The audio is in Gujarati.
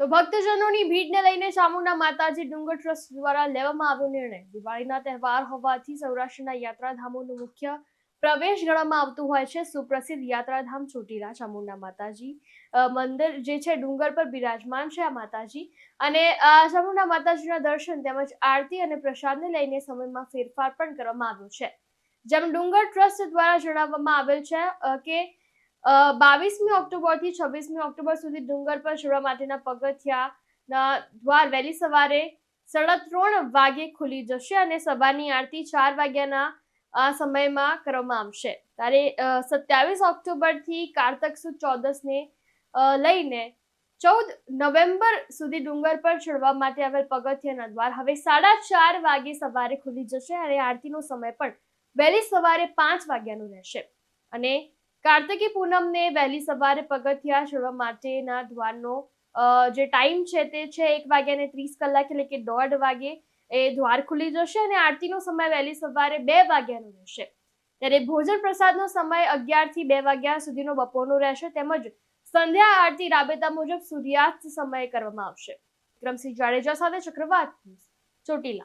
તો ભક્તજનોની ભીડને લઈને ચામુંડા માતાજી ડુંગર ટ્રસ્ટ દ્વારા લેવામાં આવ્યો નિર્ણય. દિવાળીના તહેવાર હોવાથી સૌરાષ્ટ્રના યાત્રાધામોનું મુખ્ય પ્રવેશ ગણવામાં આવતું હોય છે. સુપ્રસિદ્ધ યાત્રાધામ ચોટીલા, ચામુંડા માતાજી મંદિર જે છે ડુંગર પર બિરાજમાન છે આ માતાજી. અને ચામુંડા માતાજીના દર્શન તેમજ આરતી અને પ્રસાદને લઈને સમયમાં ફેરફાર પણ કરવામાં આવ્યો છે. જેમ ડુંગર ટ્રસ્ટ દ્વારા જણાવવામાં આવેલ છે કે બાવીસમી ઓક્ટોબરથી છવ્વીસમી ઓક્ટોબર સુધી ડુંગર પર છોડવા માટેના પગથિયાના દ્વાર વહેલી સવારે સાડા ત્રણ વાગે ખુલી જશે અને સવારની આરતી ચાર વાગ્યાના આ સમયમાં કરવામાં આવશે. ત્યારે સત્યાવીસ ઓક્ટોબરથી કારતક સુદ ચોદસને લઈને ચૌદ નવેમ્બર સુધી ડુંગર પર ચડવા માટે આવેલ પગથિયાના દ્વાર હવે સાડા ચાર વાગે સવારે ખુલી જશે અને આરતીનો સમય પણ વહેલી સવારે પાંચ વાગ્યાનો રહેશે. અને કાર્તિકી પૂનમને વહેલી સવારે પગથિયા ચડવા માટેના દ્વારનો જે ટાઈમ છે તે છે એક વાગ્યાને ત્રીસ કલાક એટલે કે દોઢ વાગે એ દ્વાર ખુલી જશે અને આરતીનો સમય વહેલી સવારે બે વાગ્યાનો રહેશે. ત્યારે ભોજન પ્રસાદનો સમય અગિયારથી બે વાગ્યા સુધીનો બપોરનો રહેશે તેમજ સંધ્યા આરતી રાબેતા મુજબ સૂર્યાસ્ત સમયે કરવામાં આવશે. વિક્રમસિંહ જાડેજા સાથે ચક્રવાત ચોટીલા.